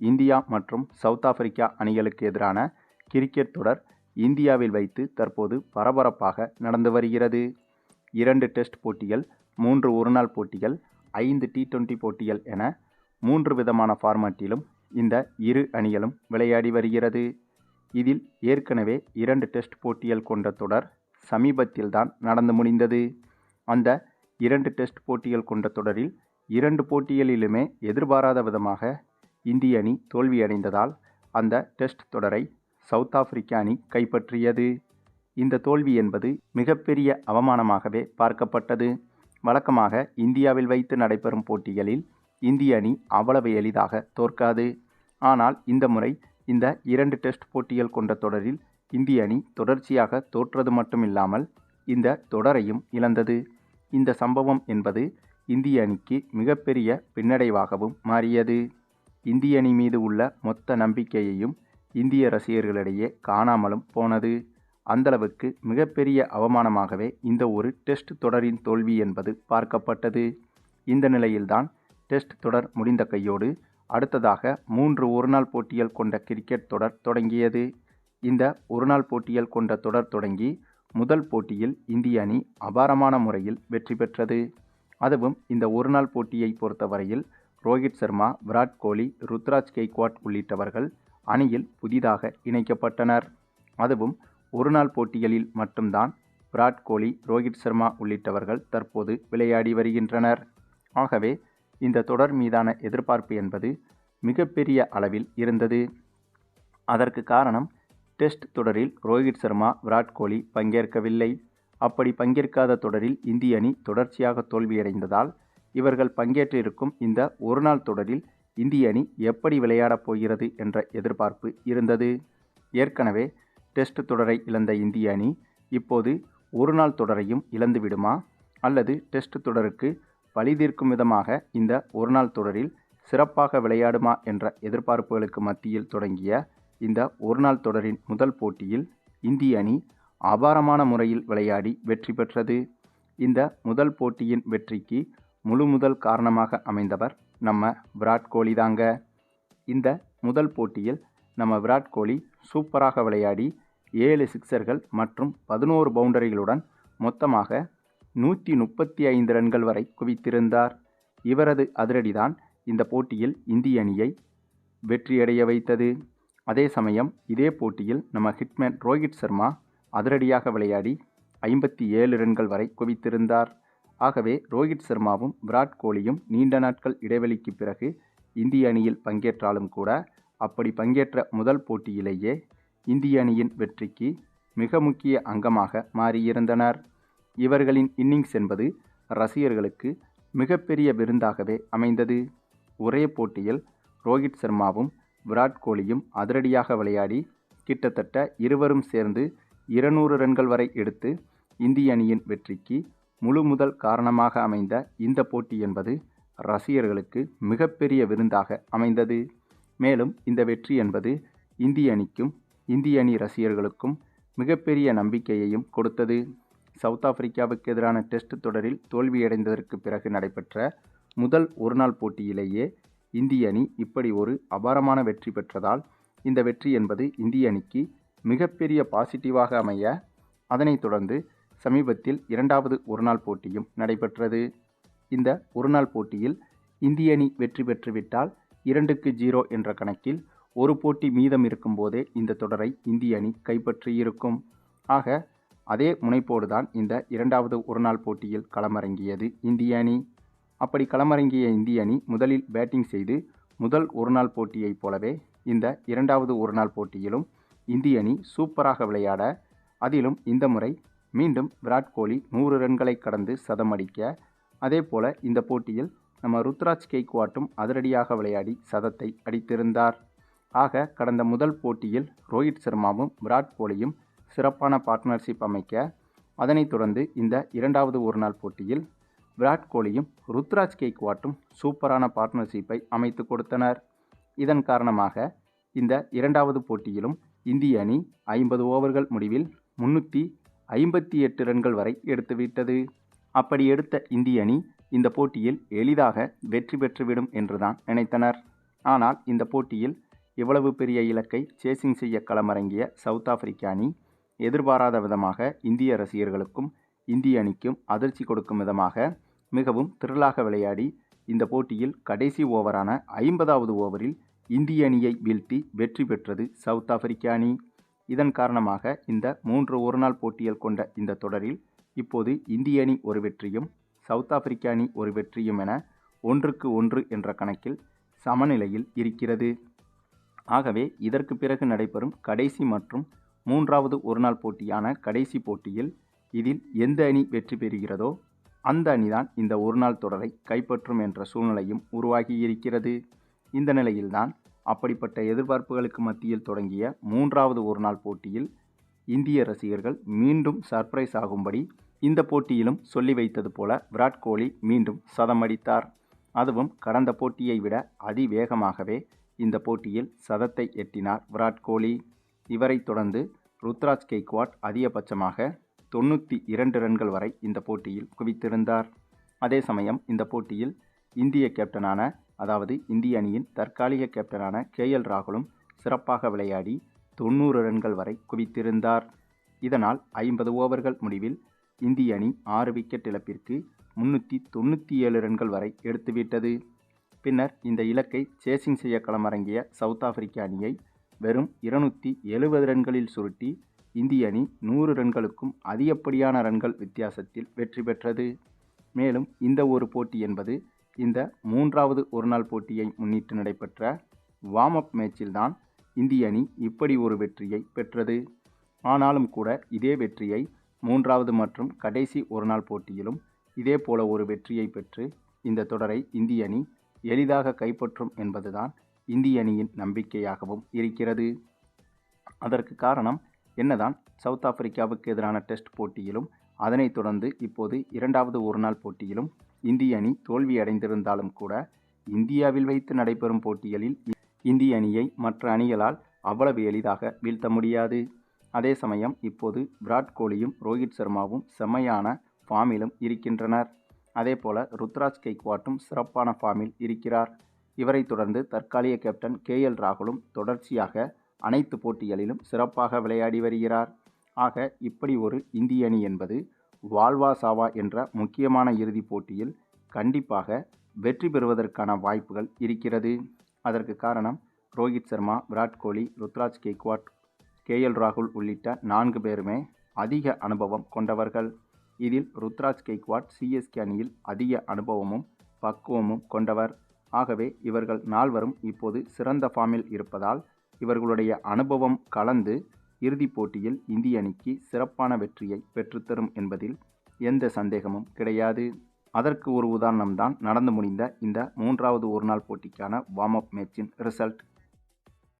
India மற்றும் south Africa அணிகளுக்கு எதிரான கிரிக்கெட் தொடர் இந்தியாவில் வைத்து தற்போது பரபரப்பாக நடந்து வருகிறது. இரண்டு டெஸ்ட் போட்டிகள் மூன்று ஒருநாள் போட்டிகள் ஐந்து டி டுவெண்டி போட்டிகள் என மூன்று விதமான ஃபார்மேட்டிலும் இந்த இரு அணிகளும் விளையாடி வருகிறது. இதில் ஏற்கனவே இரண்டு டெஸ்ட் போட்டிகள் கொண்ட தொடர் சமீபத்தில்தான் நடந்து முடிந்தது. அந்த இரண்டு டெஸ்ட் போட்டிகள் கொண்ட தொடரில் இரண்டு போட்டிகளிலுமே எதிர்பாராத விதமாக இந்திய அணி தோல்வியடைந்ததால் அந்த டெஸ்ட் தொடரை சவுத் ஆப்பிரிக்க அணி கைப்பற்றியது. இந்த தோல்வி என்பது மிகப்பெரிய அவமானமாகவே பார்க்கப்பட்டது. வழக்கமாக இந்தியாவில் வைத்து நடைபெறும் போட்டிகளில் இந்திய அணி அவ்வளவு எளிதாக தோற்காது. ஆனால் இந்த முறை இந்த இரண்டு டெஸ்ட் போட்டிகள் கொண்ட தொடரில் இந்திய அணி தொடர்ச்சியாக தோற்றது மட்டுமில்லாமல் இந்த தொடரையும் இழந்தது. இந்த சம்பவம் என்பது இந்திய அணிக்கு மிகப்பெரிய பின்னடைவாகவும் மாறியது. இந்திய அணி மீது உள்ள மொத்த நம்பிக்கையையும் இந்திய ரசிகர்களிடையே காணாமலும் போனது. அந்தளவுக்கு மிகப்பெரிய அவமானமாகவே இந்த ஒரு டெஸ்ட் தொடரின் தோல்வி என்பது பார்க்கப்பட்டது. இந்த நிலையில்தான் டெஸ்ட் தொடர் முடிந்த கையோடு அடுத்ததாக மூன்று ஒருநாள் போட்டிகள் கொண்ட கிரிக்கெட் தொடர் தொடங்கியது. இந்த ஒருநாள் போட்டிகள் கொண்ட தொடர் தொடங்கி முதல் போட்டியில் இந்திய அணி அபாரமான முறையில் வெற்றி பெற்றது. அதுவும் இந்த ஒருநாள் போட்டியை பொறுத்தவரையில் ரோஹித் சர்மா விராட் கோலி ருத்ராஜ் கெய்க்வாட் உள்ளிட்டவர்கள் அணியில் புதிதாக இணைக்கப்பட்டனர். அதுவும் ஒருநாள் போட்டிகளில் மட்டும்தான் விராட் கோலி ரோஹித் சர்மா உள்ளிட்டவர்கள் தற்போது விளையாடி வருகின்றனர். ஆகவே இந்த தொடர் மீதான எதிர்பார்ப்பு என்பது மிகப்பெரிய அளவில் இருந்தது. அதற்கு காரணம் டெஸ்ட் தொடரில் ரோஹித் சர்மா விராட் கோலி பங்கேற்கவில்லை. அப்படி பங்கேற்காத தொடரில் இந்திய அணி தொடர்ச்சியாக தோல்வியடைந்ததால் இவர்கள் பங்கேற்றிருக்கும் இந்த ஒருநாள் தொடரில் இந்திய அணி எப்படி விளையாடப் போகிறது என்ற எதிர்பார்ப்பு இருந்தது. ஏற்கனவே டெஸ்ட் தொடரை இழந்த இந்திய அணி இப்போது ஒருநாள் தொடரையும் இழந்து விடுமா? அல்லது டெஸ்ட் தொடருக்கு பழி தீர்க்கும் விதமாக இந்த ஒருநாள் தொடரில் சிறப்பாக விளையாடுமா என்ற எதிர்பார்ப்புகளுக்கு மத்தியில் தொடங்கிய இந்த ஒருநாள் தொடரின் முதல் போட்டியில் இந்திய அணி அபாரமான முறையில் விளையாடி வெற்றி பெற்றது. இந்த முதல் போட்டியின் வெற்றிக்கு முழு முதல் காரணமாக அமைந்தவர் நம்ம விராட் கோலி தாங்க. இந்த முதல் போட்டியில் நம்ம விராட் கோலி சூப்பராக விளையாடி ஏழு சிக்சர்கள் மற்றும் பதினோரு பவுண்டரிகளுடன் மொத்தமாக நூற்றி முப்பத்தி ஐந்து ரன்கள் வரை குவித்திருந்தார். இவரது அதிரடிதான் இந்த போட்டியில் இந்திய அணியை வெற்றியடைய வைத்தது. அதே சமயம் இதே போட்டியில் நம்ம ஹிட்மேன் ரோஹித் சர்மா அதிரடியாக விளையாடி ஐம்பத்தி ஏழு ரன்கள் வரை குவித்திருந்தார். ஆகவே ரோஹித் சர்மாவும் விராட் கோலியும் நீண்ட நாட்கள் இடைவெளிக்கு பிறகு இந்திய அணியில் பங்கேற்றாலும் கூட அப்படி பங்கேற்ற முதல் போட்டியிலேயே இந்திய அணியின் வெற்றிக்கு மிக முக்கிய அங்கமாக மாறியிருந்தனர். இவர்களின் இன்னிங்ஸ் என்பது ரசிகர்களுக்கு மிகப்பெரிய விருந்தாகவே அமைந்தது. ஒரே போட்டியில் ரோஹித் சர்மாவும் விராட் கோலியும் அதிரடியாக விளையாடி கிட்டத்தட்ட இருவரும் சேர்ந்து இருநூறு ரன்கள் வரை எடுத்து இந்திய அணியின் வெற்றிக்கு முழு முதல் காரணமாக அமைந்த இந்த போட்டி என்பது ரசிகர்களுக்கு மிகப்பெரிய விருந்தாக அமைந்தது. மேலும் இந்த வெற்றி என்பது இந்திய அணிக்கும் இந்திய அணி ரசிகர்களுக்கும் மிகப்பெரிய நம்பிக்கையையும் கொடுத்தது. சவுத் ஆப்பிரிக்காவுக்கு எதிரான டெஸ்ட் தொடரில் தோல்வியடைந்ததற்கு பிறகு நடைபெற்ற முதல் ஒருநாள் போட்டியிலேயே இந்திய அணி இப்படி ஒரு அபாரமான வெற்றி பெற்றதால் இந்த வெற்றி என்பது இந்திய அணிக்கு மிகப்பெரிய பாசிட்டிவாக அமைய அதனைத் தொடர்ந்து சமீபத்தில் இரண்டாவது ஒருநாள் போட்டியும் நடைபெற்றது. இந்த ஒருநாள் போட்டியில் இந்திய அணி வெற்றி பெற்றுவிட்டால் இரண்டுக்கு ஜீரோ என்ற கணக்கில் ஒரு போட்டி மீதம் இருக்கும்போதே இந்த தொடரை இந்திய அணி கைப்பற்றியிருக்கும் ஆக அதே முனைப்போடு தான் இந்த இரண்டாவது ஒருநாள் போட்டியில் களமிறங்கியது இந்திய அணி. அப்படி களமிறங்கிய இந்திய அணி முதலில் பேட்டிங் செய்து முதல் ஒருநாள் போட்டியைப் போலவே இந்த இரண்டாவது ஒருநாள் போட்டியிலும் இந்திய அணி சூப்பராக விளையாட அதிலும் இந்த முறை மீண்டும் விராட் கோலி நூறு ரன்களை கடந்து சதம் அடிக்க அதே போல இந்த போட்டியில் நம்ம ருத்ராஜ் கெய்க்வாட்டும் அதிரடியாக விளையாடி சதத்தை அடித்திருந்தார். ஆக கடந்த முதல் போட்டியில் ரோஹித் சர்மாவும் விராட் கோலியும் சிறப்பான பார்ட்னர்ஷிப் அமைக்க. அதனைத் தொடர்ந்து இந்த இரண்டாவது ஒருநாள் போட்டியில் விராட் கோலியும் ருத்ராஜ் கெய்க்வாட்டும் சூப்பரான பார்ட்னர்ஷிப்பை அமைத்து கொடுத்தனர். இதன் காரணமாக இந்த இரண்டாவது போட்டியிலும் இந்திய அணி ஐம்பது ஓவர்கள் முடிவில் முன்னூற்றி ஐம்பத்தி எட்டு ரன்கள் வரை எடுத்துவிட்டது அப்படி எடுத்த இந்திய அணி இந்த போட்டியில் எளிதாக வெற்றி பெற்றுவிடும் என்றுதான் நினைத்தனர். ஆனால் இந்த போட்டியில் இவ்வளவு பெரிய இலக்கை சேசிங் செய்ய களமிறங்கிய சவுத் ஆப்பிரிக்க அணி எதிர்பாராத விதமாக இந்திய ரசிகர்களுக்கும் இந்திய அணிக்கும் அதிர்ச்சி கொடுக்கும் விதமாக மிகவும் திரளாக விளையாடி இந்த போட்டியில் கடைசி ஓவரான ஐம்பதாவது ஓவரில் இந்திய அணியை வீழ்த்தி வெற்றி பெற்றது சவுத் ஆப்பிரிக்க அணி. இதன் காரணமாக இந்த மூன்று ஒருநாள் போட்டிகள் கொண்ட இந்த தொடரில் இப்போது இந்திய அணி ஒரு வெற்றியும் சவுத் ஆப்பிரிக்க அணி ஒரு வெற்றியும் என ஒன்றுக்கு ஒன்று என்ற கணக்கில் சமநிலையில் இருக்கிறது. ஆகவே இதற்கு பிறகு நடைபெறும் கடைசி மற்றும் மூன்றாவது ஒருநாள் போட்டியான கடைசி போட்டியில் இதில் எந்த அணி வெற்றி பெறுகிறதோ அந்த அணிதான் இந்த ஒருநாள் தொடரை கைப்பற்றும் என்ற சூழ்நிலையும் உருவாகியிருக்கிறது இந்த நிலையில்தான் அப்படிப்பட்ட எதிர்பார்ப்புகளுக்கு மத்தியில் தொடங்கிய மூன்றாவது ஒருநாள் போட்டியில் இந்திய ரசிகர்கள் மீண்டும் சர்ப்ரைஸ் ஆகும்படி இந்த போட்டியிலும் சொல்லி வைத்தது போல விராட் கோலி மீண்டும் சதம் அடித்தார் அதுவும் கடந்த போட்டியை விட அதிவேகமாகவே இந்த போட்டியில் சதத்தை எட்டினார் விராட் கோலி. இவரைத் தொடர்ந்து ருத்ராஜ் கெய்க்வாட் அதிகபட்சமாக தொண்ணூற்றி இரண்டு ரன்கள் வரை இந்த போட்டியில் குவித்திருந்தார். அதே சமயம் இந்த போட்டியில் இந்திய கேப்டனான அதாவது இந்திய அணியின் தற்காலிக கேப்டனான கே எல் ராகுலும் சிறப்பாக விளையாடி தொண்ணூறு ரன்கள் வரை குவித்திருந்தார். இதனால் ஐம்பது ஓவர்கள் முடிவில் இந்திய அணி ஆறு விக்கெட் இழப்பிற்கு முன்னூற்றி தொண்ணூற்றி ஏழு ரன்கள் வரை எடுத்துவிட்டது. பின்னர் இந்த இலக்கை சேசிங் செய்ய களமிறங்கிய சவுத் ஆப்பிரிக்க அணியை வெறும் இருநூற்றி எழுபது ரன்களில் சுருட்டி இந்திய அணி நூறு ரன்களுக்கும் அதிகப்படியான ரன்கள் வித்தியாசத்தில் வெற்றி பெற்றது. மேலும் இந்த ஒரு போட்டி என்பது இந்த மூன்றாவது ஒருநாள் போட்டியை முன்னிட்டு நடைபெற்ற வார்ம் அப் மேட்சில்தான் இந்திய அணி இப்படி ஒரு வெற்றியை பெற்றது. ஆனாலும் கூட இதே வெற்றியை மூன்றாவது மற்றும் கடைசி ஒருநாள் போட்டியிலும் இதே போல ஒரு வெற்றியை பெற்று இந்த தொடரை இந்திய அணி எளிதாக கைப்பற்றும் என்பதுதான் இந்திய அணியின் நம்பிக்கையாகவும் இருக்கிறது. அதற்கு காரணம் என்னதான்? சவுத் ஆப்பிரிக்காவுக்கு எதிரான டெஸ்ட் போட்டியிலும் அதனைத் தொடர்ந்து இப்போது இரண்டாவது ஒருநாள் போட்டியிலும் இந்திய அணி தோல்வி அடைந்திருந்தாலும் கூட இந்தியாவில் வைத்து நடைபெறும் போட்டிகளில் இந்திய அணியை மற்ற அணிகளால் அவ்வளவு எளிதாக வீழ்த்த முடியாது. அதே சமயம் இப்போது விராட் கோலியும் ரோஹித் சர்மாவும் செம்மையான ஃபார்மிலும் இருக்கின்றனர். அதேபோல ருத்ராஜ் கெய்க்வாட்டும் சிறப்பான ஃபார்மில் இருக்கிறார். இவரைத் தொடர்ந்து தற்காலிக கேப்டன் கே எல் ராகுலும் தொடர்ச்சியாக அனைத்து போட்டிகளிலும் சிறப்பாக விளையாடி வருகிறார். ஆக இப்படி ஒரு இந்திய அணி என்பது வால்வா சாவா என்ற முக்கியமான இறுதிப் போட்டியில் கண்டிப்பாக வெற்றி பெறுவதற்கான வாய்ப்புகள் இருக்கிறது. அதற்கு காரணம் ரோஹித் சர்மா விராட் கோலி ருத்ராஜ் கெய்க்வாட் கே எல் ராகுல் உள்ளிட்ட நான்கு பேருமே அதிக அனுபவம் கொண்டவர்கள். இதில் ருத்ராஜ் கெய்க்வாட் சிஎஸ்கே அணியில் அதிக அனுபவமும் பக்குவமும் கொண்டவர். ஆகவே இவர்கள் நால்வரும் இப்போது சிறந்த ஃபார்மில் இருப்பதால் இவர்களுடைய அனுபவம் கலந்து இறுதிப் போட்டியில் இந்திய அணிக்கு சிறப்பான வெற்றியை பெற்றுத்தரும் என்பதில் எந்த சந்தேகமும் கிடையாது. அதற்கு ஒரு உதாரணம்தான் நடந்து முடிந்த இந்த மூன்றாவது ஒருநாள் போட்டிக்கான வார்ம் அப் மேட்சின் ரிசல்ட்